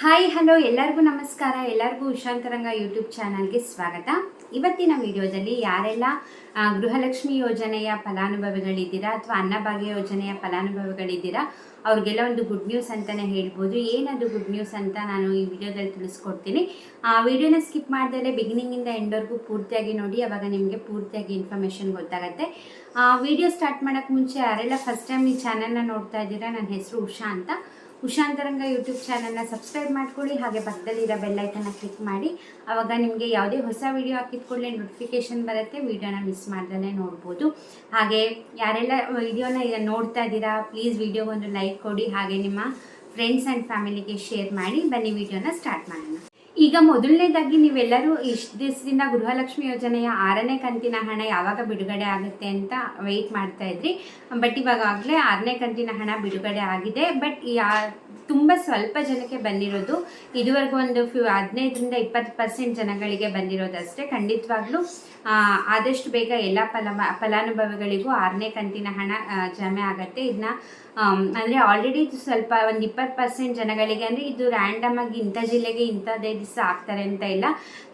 Hi, hello, ಎಲ್ಲರಿಗೂ ನಮಸ್ಕಾರ. ಎಲ್ಲರಿಗೂ ಉಷಾಂತರಂಗ ಯೂಟ್ಯೂಬ್ ಚಾನಲ್ಗೆ ಸ್ವಾಗತ. ಇವತ್ತಿನ ವಿಡಿಯೋದಲ್ಲಿ ಯಾರೆಲ್ಲ ಗೃಹಲಕ್ಷ್ಮಿ ಯೋಜನೆಯ ಫಲಾನುಭವಿಗಳಿದ್ದೀರಾ ಅಥವಾ ಅನ್ನಭಾಗ್ಯ ಯೋಜನೆಯ ಫಲಾನುಭವಿಗಳಿದ್ದೀರಾ, ಅವ್ರಿಗೆಲ್ಲ ಒಂದು ಗುಡ್ ನ್ಯೂಸ್ ಅಂತಲೇ ಹೇಳ್ಬೋದು. ಏನದು ಗುಡ್ ನ್ಯೂಸ್ ಅಂತ ನಾನು ಈ ವಿಡಿಯೋದಲ್ಲಿ ತಿಳಿಸ್ಕೊಡ್ತೀನಿ. ಆ, ವಿಡಿಯೋನ ಸ್ಕಿಪ್ ಮಾಡ್ದಲೇ ಬಿಗಿನಿಂಗಿಂದ ಎಂಡ್ವರೆಗೂ ಪೂರ್ತಿಯಾಗಿ ನೋಡಿ, ಅವಾಗ ನಿಮಗೆ ಪೂರ್ತಿಯಾಗಿ ಇನ್ಫಾರ್ಮೇಷನ್ ಗೊತ್ತಾಗುತ್ತೆ. ವಿಡಿಯೋ ಸ್ಟಾರ್ಟ್ ಮಾಡೋಕ್ಕೆ ಮುಂಚೆ ಯಾರೆಲ್ಲ ಫಸ್ಟ್ ಟೈಮ್ ಈ ಚಾನಲ್ನ ನೋಡ್ತಾ ಇದ್ದೀರಾ, ನನ್ನ ಹೆಸರು ಉಷಾ ಅಂತ. ಉಷಾಂತರಂಗ ಯೂಟ್ಯೂಬ್ ಚಾನಲ್ನ ಸಬ್ಸ್ಕ್ರೈಬ್ ಮಾಡ್ಕೊಳ್ಳಿ, ಹಾಗೆ ಪಕ್ಕದಲ್ಲಿರೋ ಬೆಲ್ಲೈಕನ್ನ ಕ್ಲಿಕ್ ಮಾಡಿ. ಆವಾಗ ನಿಮಗೆ ಯಾವುದೇ ಹೊಸ ವಿಡಿಯೋ ಹಾಕಿದ ಕೂಡಲೇ ನೋಟಿಫಿಕೇಶನ್ ಬರುತ್ತೆ ವಿಡಿಯೋನ ಮಿಸ್ ಮಾಡ್ದೇ ನೋಡ್ಬೋದು. ಹಾಗೆ ಯಾರೆಲ್ಲ ವಿಡಿಯೋನ ನೋಡ್ತಾ ಇದ್ದೀರಾ ಪ್ಲೀಸ್ ವಿಡಿಯೋಗೊಂದು ಲೈಕ್ ಕೊಡಿ, ಹಾಗೆ ನಿಮ್ಮ ಫ್ರೆಂಡ್ಸ್ ಆ್ಯಂಡ್ ಫ್ಯಾಮಿಲಿಗೆ ಶೇರ್ ಮಾಡಿ. ಬನ್ನಿ ವಿಡಿಯೋನ ಸ್ಟಾರ್ಟ್ ಮಾಡೋಣ. ಈಗ ಮೊದಲನೇದಾಗಿ ನೀವೆಲ್ಲರೂ ಇಷ್ಟು ದಿವಸದಿಂದ ಗೃಹಲಕ್ಷ್ಮಿ ಯೋಜನೆಯ ಆರನೇ ಕಂತಿನ ಹಣ ಯಾವಾಗ ಬಿಡುಗಡೆ ಆಗುತ್ತೆ ಅಂತ ವೆಯ್ಟ್ ಮಾಡ್ತಾ ಇದ್ರಿ. ಬಟ್ ಇವಾಗಾಗಲೇ ಆರನೇ ಕಂತಿನ ಹಣ ಬಿಡುಗಡೆ ಆಗಿದೆ. ಬಟ್ ಯಾ ತುಂಬ ಸ್ವಲ್ಪ ಜನಕ್ಕೆ ಬಂದಿರೋದು. ಇದುವರೆಗೂ ಒಂದು ಫ್ಯೂ ಹದಿನೈದರಿಂದ ಇಪ್ಪತ್ತು ಪರ್ಸೆಂಟ್ ಜನಗಳಿಗೆ ಬಂದಿರೋದಷ್ಟೇ ಖಂಡಿತವಾಗ್ಲೂ ಆದಷ್ಟು ಬೇಗ ಎಲ್ಲ ಫಲ ಫಲಾನುಭವಿಗಳಿಗೂ ಆರನೇ ಕಂತಿನ ಹಣ ಜಮೆ ಆಗುತ್ತೆ. ಇದನ್ನ ಅಂದರೆ ಆಲ್ರೆಡಿ ಸ್ವಲ್ಪ ಒಂದು ಇಪ್ಪತ್ತು ಪರ್ಸೆಂಟ್ ಜನಗಳಿಗೆ, ಅಂದರೆ ಇದು ರ್ಯಾಂಡಮ್ ಆಗಿ ಇಂಥ ಜಿಲ್ಲೆಗೆ ಇಂಥದ್ದೇ ದಿವಸ ಹಾಕ್ತಾರೆ ಅಂತ ಇಲ್ಲ.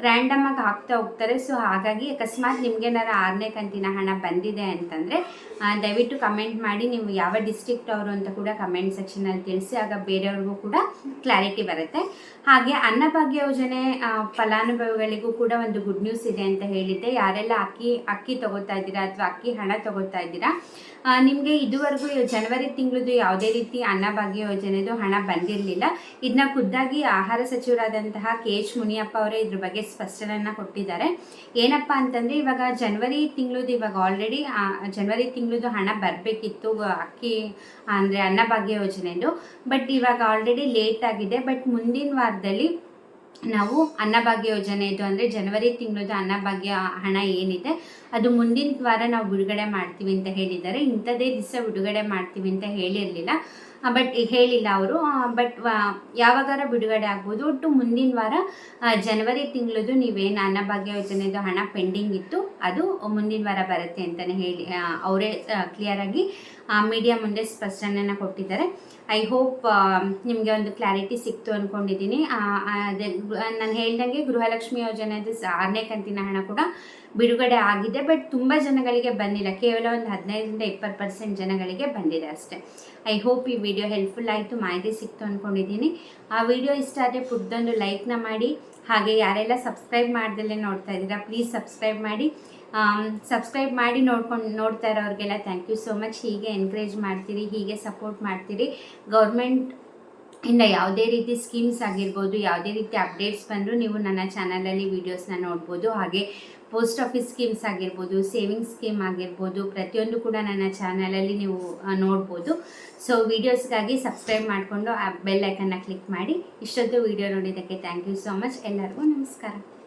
ರ್ಯಾಂಡಮ್ ಆಗಿ ಹಾಕ್ತಾ ಹೋಗ್ತಾರೆ. ಸೊ ಹಾಗಾಗಿ ಅಕಸ್ಮಾತ್ ನಿಮ್ಗೇನಾರ ಆರನೇ ಕಂತಿನ ಹಣ ಬಂದಿದೆ ಅಂತಂದರೆ ದಯವಿಟ್ಟು ಕಮೆಂಟ್ ಮಾಡಿ, ನೀವು ಯಾವ ಡಿಸ್ಟ್ರಿಕ್ಟ್ ಅವರು ಅಂತ ಕೂಡ ಕಮೆಂಟ್ ಸೆಕ್ಷನಲ್ಲಿ ತಿಳಿಸಿ. ಆಗ ಬೇರೆಯವ್ರಿಗೂ ಕೂಡ ಕ್ಲಾರಿಟಿ ಬರುತ್ತೆ. ಹಾಗೆ ಅನ್ನಭಾಗ್ಯ ಯೋಜನೆ ಫಲಾನುಭವಿಗಳಿಗೂ ಕೂಡ ಒಂದು ಗುಡ್ ನ್ಯೂಸ್ ಇದೆ ಅಂತ ಹೇಳಿದ್ದೆ. ಯಾರೆಲ್ಲ ಅಕ್ಕಿ ಅಕ್ಕಿ ತಗೋತಾ ಇದ್ದೀರಾ ಅಥವಾ ಅಕ್ಕಿ ಹಣ ತಗೋತಾ ಇದ್ದೀರಾ ನಿಮಗೆ ಇದುವರೆಗೂ ಜನವರಿ ತಿಂಗಳದು ಯಾವುದೇ ರೀತಿ ಅನ್ನಭಾಗ್ಯ ಯೋಜನೆದು ಹಣ ಬಂದಿರಲಿಲ್ಲ. ಇದನ್ನ ಖುದ್ದಾಗಿ ಆಹಾರ ಸಚಿವರಾದಂತಹ ಕೆ ಎಚ್ ಮುನಿಯಪ್ಪ ಅವರೇ ಇದ್ರ ಬಗ್ಗೆ ಸ್ಪಷ್ಟನೆಯನ್ನು ಕೊಟ್ಟಿದ್ದಾರೆ. ಏನಪ್ಪ ಅಂತಂದರೆ ಇವಾಗ ಜನವರಿ ತಿಂಗಳದು ಇವಾಗ ಆಲ್ರೆಡಿ ಜನವರಿ ತಿಂಗಳದು ಹಣ ಬರಬೇಕಿತ್ತು, ಅಕ್ಕಿ, ಅಂದರೆ ಅನ್ನಭಾಗ್ಯ ಯೋಜನೆದು. ಬಟ್ ಇವಾಗ ಆಲ್ರೆಡಿ ಲೇಟ್ ಆಗಿದೆ. ಬಟ್ ಮುಂದಿನ ವಾರದಲ್ಲಿ ನಾವು ಅನ್ನಭಾಗ್ಯ ಯೋಜನೆದು ಅಂದರೆ ಜನವರಿ ತಿಂಗಳದು ಅನ್ನಭಾಗ್ಯ ಹಣ ಏನಿದೆ, ಅದು ಮುಂದಿನ ವಾರ ನಾವು ಬಿಡುಗಡೆ ಮಾಡ್ತೀವಿ ಅಂತ ಹೇಳಿದ್ದಾರೆ. ಇಂಥದ್ದೇ ದಿವಸ ಬಿಡುಗಡೆ ಮಾಡ್ತೀವಿ ಅಂತ ಹೇಳಿರಲಿಲ್ಲ. ಬಟ್ ಹೇಳಿಲ್ಲ ಅವರು. ಬಟ್ ಯಾವಾಗಾರ ಬಿಡುಗಡೆ ಆಗ್ಬೋದು. ಒಟ್ಟು ಮುಂದಿನ ವಾರ ಜನವರಿ ತಿಂಗಳದು ನೀವೇನು ಅನ್ನಭಾಗ್ಯ ಯೋಜನೆದು ಹಣ ಪೆಂಡಿಂಗ್ ಇತ್ತು, ಅದು ಮುಂದಿನ ವಾರ ಬರುತ್ತೆ ಅಂತಲೇ ಹೇಳಿ ಅವರೇ ಕ್ಲಿಯರಾಗಿ ಮೀಡಿಯಾ ಮುಂದೆ ಸ್ಪಷ್ಟನೆಯನ್ನು ಕೊಟ್ಟಿದ್ದಾರೆ. ಐ ಹೋಪ್ ನಿಮಗೆ ಒಂದು ಕ್ಲಾರಿಟಿ ಸಿಕ್ತು ಅಂದ್ಕೊಂಡಿದ್ದೀನಿ ಅದೇ ನಾನು ಹೇಳ್ದಂಗೆ ಗೃಹಲಕ್ಷ್ಮಿ ಯೋಜನೆದು ಆರನೇ ಕಂತಿನ ಹಣ ಕೂಡ ಬಿಡುಗಡೆ ಆಗಿದೆ ಬಟ್ ತುಂಬ ಜನಗಳಿಗೆ ಬಂದಿಲ್ಲ. ಕೇವಲ ಒಂದು ಹದಿನೈದರಿಂದ ಇಪ್ಪತ್ತು ಪರ್ಸೆಂಟ್ ಜನಗಳಿಗೆ ಬಂದಿದೆ ಅಷ್ಟೇ. ಐ ಹೋಪ್ ಈ ವಿಡಿಯೋ ಹೆಲ್ಪ್ಫುಲ್ ಆಯಿತು, ಮಾಹಿತಿ ಸಿಕ್ತು ಅಂದ್ಕೊಂಡಿದ್ದೀನಿ ಆ ವಿಡಿಯೋ ಇಷ್ಟ ಆದರೆ ಪುಟ್ಟದೊಂದು ಲೈಕ್ನ ಮಾಡಿ. ಹಾಗೆ ಯಾರೆಲ್ಲ ಸಬ್ಸ್ಕ್ರೈಬ್ ಮಾಡ್ದಲ್ಲೇ ನೋಡ್ತಾ ಇದ್ದೀರಾ ಪ್ಲೀಸ್ ಸಬ್ಸ್ಕ್ರೈಬ್ ಮಾಡಿ. ಸಬ್ಸ್ಕ್ರೈಬ್ ಮಾಡಿ ನೋಡ್ಕೊಂಡು ನೋಡ್ತಾ ಇರೋರಿಗೆಲ್ಲ ಥ್ಯಾಂಕ್ ಯು ಸೋ ಮಚ್ ಹೀಗೆ ಎನ್ಕರೇಜ್ ಮಾಡ್ತೀರಿ, ಹೀಗೆ ಸಪೋರ್ಟ್ ಮಾಡ್ತೀರಿ. ಗೌರ್ಮೆಂಟ್ ಇಂದ ಯಾವುದೇ ರೀತಿ ಸ್ಕೀಮ್ಸ್ ಆಗಿರ್ಬೋದು, ಯಾವುದೇ ರೀತಿ ಅಪ್ಡೇಟ್ಸ್ ಬಂದರೂ ನೀವು ನನ್ನ ಚಾನಲಲ್ಲಿ ವೀಡಿಯೋಸ್ನ ನೋಡ್ಬೋದು. ಹಾಗೆ ಪೋಸ್ಟ್ ಆಫೀಸ್ ಸ್ಕೀಮ್ಸ್ ಆಗಿರ್ಬೋದು, ಸೇವಿಂಗ್ಸ್ ಸ್ಕೀಮ್ ಆಗಿರ್ಬೋದು, ಪ್ರತಿಯೊಂದು ಕೂಡ ನನ್ನ ಚಾನಲಲ್ಲಿ ನೀವು ನೋಡ್ಬೋದು. ಸೊ, ವೀಡಿಯೋಸ್ಗಾಗಿ ಸಬ್ಸ್ಕ್ರೈಬ್ ಮಾಡಿಕೊಂಡು ಆ ಬೆಲ್ ಐಕನ್ನ ಕ್ಲಿಕ್ ಮಾಡಿ. ಇಷ್ಟೊತ್ತು ವೀಡಿಯೋ ನೋಡಿದ್ದಕ್ಕೆ ಥ್ಯಾಂಕ್ ಯು ಸೋ ಮಚ್. ಎಲ್ಲರಿಗೂ ನಮಸ್ಕಾರ.